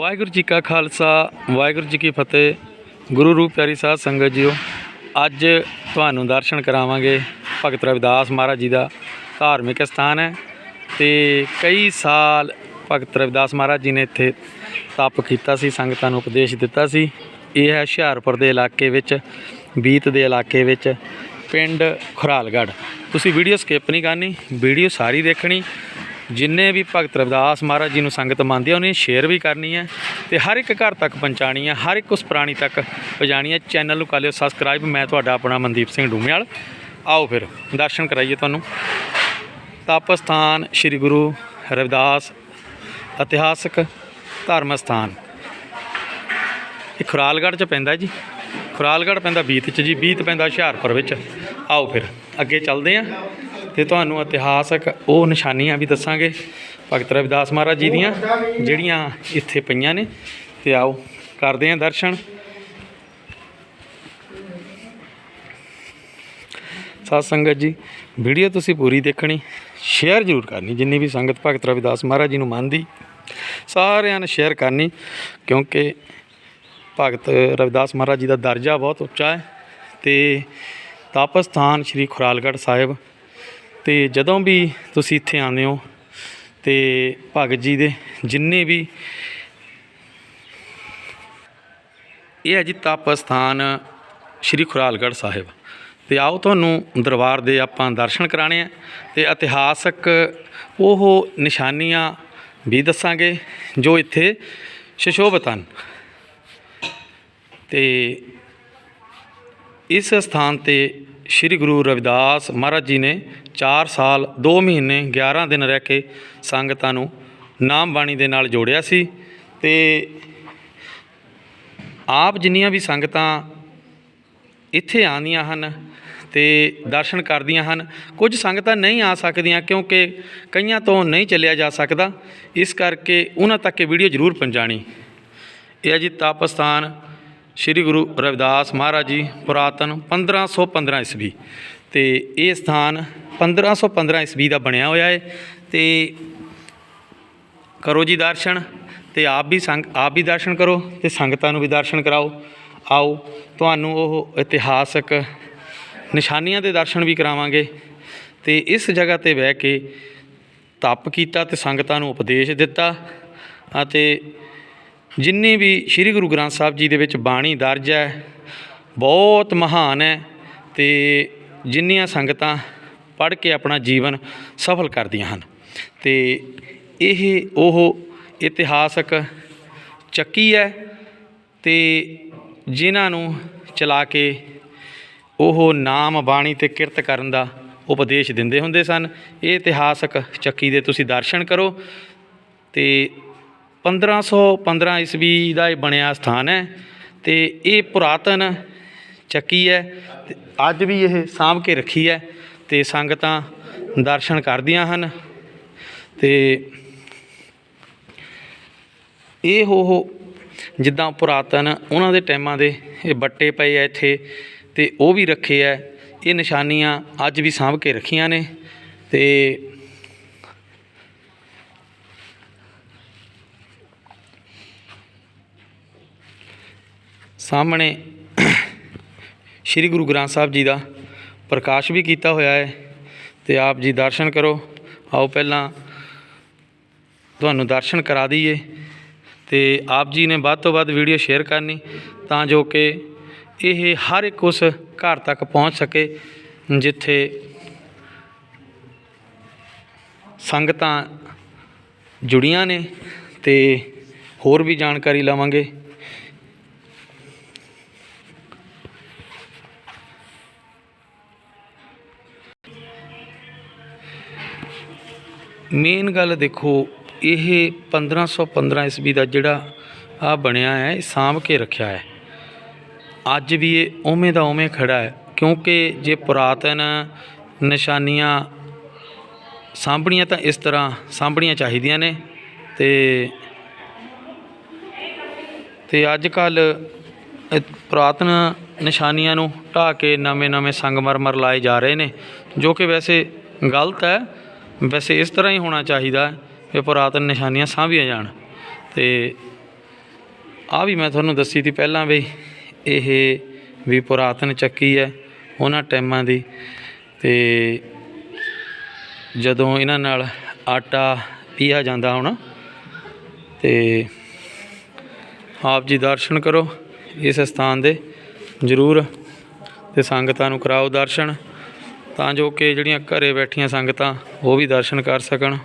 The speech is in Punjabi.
ਵਾਹਿਗੁਰੂ ਜੀ ਕਾ ਖਾਲਸਾ, ਵਾਹਿਗੁਰੂ ਜੀ ਕੀ ਫਤਿਹ। ਗੁਰੂ ਰੂਪ ਪਿਆਰੀ ਸਾਧ ਸੰਗਤ ਜੀਓ, ਅੱਜ ਤੁਹਾਨੂੰ ਦਰਸ਼ਨ ਕਰਾਵਾਂਗੇ ਭਗਤ ਰਵਿਦਾਸ ਮਹਾਰਾਜ ਜੀ ਦਾ ਧਾਰਮਿਕ ਸਥਾਨ ਹੈ ਤੇ ਕਈ ਸਾਲ ਭਗਤ ਰਵਿਦਾਸ ਮਹਾਰਾਜ ਜੀ ਨੇ ਇੱਥੇ ਤਪ ਕੀਤਾ ਸੀ, ਸੰਗਤਾਂ ਨੂੰ ਉਪਦੇਸ਼ ਦਿੱਤਾ ਸੀ। ਇਹ ਹੈ ਹੁਸ਼ਿਆਰਪੁਰ ਦੇ ਇਲਾਕੇ ਵਿੱਚ, ਬੀਤ ਦੇ ਇਲਾਕੇ ਵਿੱਚ, ਪਿੰਡ ਖੁਰਾਲਗੜ੍ਹ। ਤੁਸੀਂ ਵੀਡੀਓ ਸਕਿਪ ਨਹੀਂ ਕਰਨੀ, ਵੀਡੀਓ ਸਾਰੀ ਦੇਖਣੀ। ਜਿੰਨੇ ਵੀ ਭਗਤ ਰਵਿਦਾਸ ਮਹਾਰਾਜ ਜੀ ਨੂੰ ਸੰਗਤ ਮੰਨਦੇ ਆ, ਉਹਨੇ ਸ਼ੇਅਰ ਵੀ ਕਰਨੀ ਹੈ ਤੇ ਹਰ ਇੱਕ ਘਰ ਤੱਕ ਪਹੁੰਚਾਣੀ ਹੈ ਹਰ ਇੱਕ ਉਸ ਪ੍ਰਾਣੀ ਤੱਕ ਪਹੁੰਚਾਣੀ ਹੈ ਚੈਨਲ ਨੂੰ ਕਰ ਲਿਓ ਸਬਸਕ੍ਰਾਈਬ ਮੈਂ ਤੁਹਾਡਾ ਆਪਣਾ ਮਨਦੀਪ ਸਿੰਘ ਡੂਮੇਵਾਲ ਆਓ ਫਿਰ, ਦਰਸ਼ਨ ਕਰਾਈਏ ਤੁਹਾਨੂੰ। ਤਪ ਸਥਾਨ ਸ੍ਰੀ ਗੁਰੂ ਰਵਿਦਾਸ ਇਤਿਹਾਸਕ ਧਰਮ ਸਥਾਨ ਇਹ ਖੁਰਾਲਗੜ੍ਹ ਚ ਪੈਂਦਾ ਜੀ। ਖੁਰਾਲਗੜ੍ਹ ਪੈਂਦਾ ਬੀਤ ਚ ਜੀ, ਬੀਤ ਪੈਂਦਾ ਹੁਸ਼ਿਆਰਪੁਰ ਵਿੱਚ। ਆਓ ਫਿਰ, ਅੱਗੇ ਚੱਲਦੇ ਆਂ। ਤੇ ਤੁਹਾਨੂੰ ਇਤਿਹਾਸਕ ਉਹ ਨਿਸ਼ਾਨੀਆਂ ਵੀ ਦੱਸਾਂਗੇ ਭਗਤ ਰਵਿਦਾਸ ਮਹਾਰਾਜ ਜੀ ਦੀਆਂ, ਜਿਹੜੀਆਂ ਇੱਥੇ ਪਈਆਂ ਨੇ। ਤੇ ਆਓ ਕਰਦੇ ਆਂ ਦਰਸ਼ਨ। ਸਾਧ ਸੰਗਤ ਜੀ, ਵੀਡੀਓ ਤੁਸੀਂ ਪੂਰੀ ਦੇਖਣੀ, ਸ਼ੇਅਰ ਜ਼ਰੂਰ ਕਰਨੀ, ਜਿੰਨੀ ਵੀ ਸੰਗਤ ਭਗਤ ਰਵਿਦਾਸ ਮਹਾਰਾਜ ਜੀ ਨੂੰ ਮੰਨਦੀ, ਸਾਰਿਆਂ ਨੇ ਸ਼ੇਅਰ ਕਰਨੀ, ਕਿਉਂਕਿ ਭਗਤ ਰਵਿਦਾਸ ਮਹਾਰਾਜ ਜੀ ਦਾ ਦਰਜਾ ਬਹੁਤ ਉੱਚਾ ਹੈ। ਤੇ ਤਪ ਸਥਾਨ ਸ੍ਰੀ ਖੁਰਾਲਗੜ੍ਹ ਸਾਹਿਬ ਤੇ ਜਦੋਂ ਵੀ ਤੁਸੀਂ ਇੱਥੇ ਆਉਂਦੇ ਹੋ ਤੇ ਭਗਤ ਜੀ ਦੇ ਜਿੰਨੇ ਵੀ ਇਹ ਹੈ ਜੀ ਤਪ ਸਥਾਨ ਸ੍ਰੀ ਖੁਰਾਲਗੜ੍ਹ ਸਾਹਿਬ। ਤੇ ਆਓ ਤੁਹਾਨੂੰ ਦਰਬਾਰ ਦੇ ਆਪਾਂ ਦਰਸ਼ਨ ਕਰਾਣੇ ਆ ਤੇ ਇਤਿਹਾਸਕ ਉਹ ਨਿਸ਼ਾਨੀਆਂ ਵੀ ਦੱਸਾਂਗੇ ਜੋ ਇੱਥੇ ਸ਼ਸ਼ੋਭਤ ਹਨ। ਤੇ ਇਸ ਸਥਾਨ ਤੇ ਸ੍ਰੀ ਗੁਰੂ ਰਵਿਦਾਸ ਮਹਾਰਾਜ ਜੀ ਨੇ 4 ਸਾਲ 2 ਮਹੀਨੇ 11 ਦਿਨ ਰਹਿ ਕੇ ਸੰਗਤਾਂ ਨੂੰ ਨਾਮ ਬਾਣੀ ਦੇ ਨਾਲ ਜੋੜਿਆ ਸੀ ਤੇ ਆਪ ਜਿੰਨੀਆਂ ਵੀ ਸੰਗਤਾਂ ਇੱਥੇ ਆਉਂਦੀਆਂ ਹਨ ਤੇ ਦਰਸ਼ਨ ਕਰਦੀਆਂ ਹਨ, ਕੁਝ ਸੰਗਤਾਂ ਨਹੀਂ ਆ ਸਕਦੀਆਂ ਕਿਉਂਕਿ ਕਈਆਂ ਤੋਂ ਨਹੀਂ ਚੱਲਿਆ ਜਾ ਸਕਦਾ। ਇਸ ਕਰਕੇ ਉਹਨਾਂ ਤੱਕ ਇਹ ਵੀਡੀਓ ਜ਼ਰੂਰ ਪਹੁੰਚਾਣੀ ਇਹ ਹੈ ਤਾਪਸਥਾਨ ਸ੍ਰੀ ਗੁਰੂ ਰਵਿਦਾਸ ਮਹਾਰਾਜ ਜੀ, ਪੁਰਾਤਨ 1515 ਈਸਵੀ। ਤੇ ਇਹ ਸਥਾਨ 1515 ਈਸਵੀ ਦਾ ਬਣਿਆ ਹੋਇਆ ਹੈ ਤੇ ਕਰੋ ਜੀ ਦਰਸ਼ਨ ਤੇ ਆਪ ਵੀ ਸੰਗ, ਆਪ ਵੀ ਦਰਸ਼ਨ ਕਰੋ ਤੇ ਸੰਗਤਾਂ ਨੂੰ ਵੀ ਦਰਸ਼ਨ ਕਰਾਓ। ਆਓ, ਤੁਹਾਨੂੰ ਉਹ ਇਤਿਹਾਸਕ ਨਿਸ਼ਾਨੀਆਂ ਦੇ ਦਰਸ਼ਨ ਵੀ ਕਰਾਵਾਂਗੇ। ਤੇ ਇਸ ਜਗ੍ਹਾ ਤੇ ਬਹਿ ਕੇ ਤਪ ਕੀਤਾ ਤੇ ਸੰਗਤਾਂ ਨੂੰ ਉਪਦੇਸ਼ ਦਿੱਤਾ ਅਤੇ ਜਿੰਨੀ ਵੀ ਸ੍ਰੀ ਗੁਰੂ ਗ੍ਰੰਥ ਸਾਹਿਬ ਜੀ ਦੇ ਵਿੱਚ ਬਾਣੀ ਦਰਜ ਹੈ, ਬਹੁਤ ਮਹਾਨ ਹੈ ਤੇ ਜਿੰਨੀਆਂ ਸੰਗਤਾਂ ਪੜ੍ਹ ਕੇ ਆਪਣਾ ਜੀਵਨ ਸਫਲ ਕਰਦੀਆਂ ਹਨ। ਤੇ ਇਹ ਉਹ ਇਤਿਹਾਸਕ ਚੱਕੀ ਹੈ ਤੇ ਜਿਨ੍ਹਾਂ ਨੂੰ ਚਲਾ ਕੇ ਉਹ ਨਾਮ ਬਾਣੀ ਤੇ ਕਿਰਤ ਕਰਨ ਦਾ ਉਪਦੇਸ਼ ਦਿੰਦੇ ਹੁੰਦੇ ਸਨ। ਇਹ ਇਤਿਹਾਸਕ ਚੱਕੀ ਦੇ ਤੁਸੀਂ ਦਰਸ਼ਨ ਕਰੋ ਤੇ 1515 ਈਸਵੀ ਦਾ ਇਹ ਬਣਿਆ ਸਥਾਨ ਹੈ ਤੇ ਇਹ ਪੁਰਾਤਨ ਚੱਕੀ ਹੈ ਤੇ ਅੱਜ ਵੀ ਇਹ ਸਾਂਭ ਕੇ ਰੱਖੀ ਹੈ ਤੇ ਸੰਗਤਾਂ ਦਰਸ਼ਨ ਕਰਦੀਆਂ ਹਨ ਤੇ ਇਹ ਉਹ ਜਿੱਦਾਂ ਪੁਰਾਤਨ ਉਹਨਾਂ ਦੇ ਟਾਈਮਾਂ ਦੇ ਇਹ ਬੱਟੇ ਪਏ ਆ ਇੱਥੇ ਤੇ ਉਹ ਵੀ ਰੱਖੇ ਆ, ਇਹ ਨਿਸ਼ਾਨੀਆਂ ਅੱਜ ਵੀ ਸਾਂਭ ਕੇ ਰੱਖੀਆਂ ਨੇ ਤੇ ਸਾਹਮਣੇ ਸ੍ਰੀ ਗੁਰੂ ਗ੍ਰੰਥ ਸਾਹਿਬ ਜੀ ਦਾ ਪ੍ਰਕਾਸ਼ ਵੀ ਕੀਤਾ ਹੋਇਆ ਹੈ ਤੇ ਆਪ ਜੀ ਦਰਸ਼ਨ ਕਰੋ। ਆਓ ਪਹਿਲਾਂ ਤੁਹਾਨੂੰ ਦਰਸ਼ਨ ਕਰਾ ਦਈਏ ਤੇ ਆਪ ਜੀ ਨੇ ਵੱਧ ਤੋਂ ਵੱਧ ਵੀਡੀਓ ਸ਼ੇਅਰ ਕਰਨੀ ਤਾਂ ਜੋ ਕਿ ਇਹ ਹਰ ਇੱਕ ਉਸ ਘਰ ਤੱਕ ਪਹੁੰਚ ਸਕੇ ਜਿੱਥੇ ਸੰਗਤਾਂ ਜੁੜੀਆਂ ਨੇ ਤੇ ਹੋਰ ਵੀ ਜਾਣਕਾਰੀ ਲਵਾਂਗੇ। ਮੇਨ ਗੱਲ ਦੇਖੋ, ਇਹ 1515 ਈਸਵੀ ਦਾ ਜਿਹੜਾ ਆ ਬਣਿਆ ਹੈ, ਇਹ ਸਾਂਭ ਕੇ ਰੱਖਿਆ ਹੈ। ਅੱਜ ਵੀ ਇਹ ਉਵੇਂ ਦਾ ਉਵੇਂ ਖੜਾ ਹੈ, ਕਿਉਂਕਿ ਜੇ ਪੁਰਾਤਨ ਨਿਸ਼ਾਨੀਆਂ ਸਾਂਭਣੀਆਂ ਤਾਂ ਇਸ ਤਰ੍ਹਾਂ ਸਾਂਭਣੀਆਂ ਚਾਹੀਦੀਆਂ ਨੇ ਤੇ ਤੇ ਅੱਜ ਕੱਲ ਪੁਰਾਤਨ ਨਿਸ਼ਾਨੀਆਂ ਨੂੰ ਢਾਹ ਕੇ ਨਵੇਂ-ਨਵੇਂ ਸੰਗਮਰਮਰ ਲਾਏ ਜਾ ਰਹੇ ਨੇ, ਜੋ ਕਿ ਵੈਸੇ ਗਲਤ ਹੈ ਵੈਸੇ ਇਸ ਤਰ੍ਹਾਂ ਹੀ ਹੋਣਾ ਚਾਹੀਦਾ ਹੈ ਕਿ ਪੁਰਾਤਨ ਨਿਸ਼ਾਨੀਆਂ ਸਾਂਭੀਆਂ ਜਾਣ। ਤੇ ਆ ਵੀ ਮੈਂ ਤੁਹਾਨੂੰ ਦੱਸੀ ਤੀ ਪਹਿਲਾਂ ਵੀ ਇਹ ਵੀ ਪੁਰਾਤਨ ਚੱਕੀ ਹੈ ਉਹਨਾਂ ਟਾਈਮਾਂ ਦੀ। ਤੇ ਜਦੋਂ ਇਹਨਾਂ ਨਾਲ ਆਟਾ ਪੀਆ ਜਾਂਦਾ ਹੁਣ, ਤੇ ਆਪ ਜੀ ਦਰਸ਼ਨ ਕਰੋ ਇਸ ਸਥਾਨ ਦੇ, ਜ਼ਰੂਰ। ਤੇ ਸੰਗਤਾਂ ਨੂੰ ਕਰਾਓ ਦਰਸ਼ਨ। ਤਾਂ ਜੋ ਕਿ ਜਿਹੜੀਆਂ ਘਰੇ ਬੈਠੀਆਂ ਸੰਗਤਾਂ ਉਹ ਵੀ ਦਰਸ਼ਨ ਕਰ ਸਕਣ।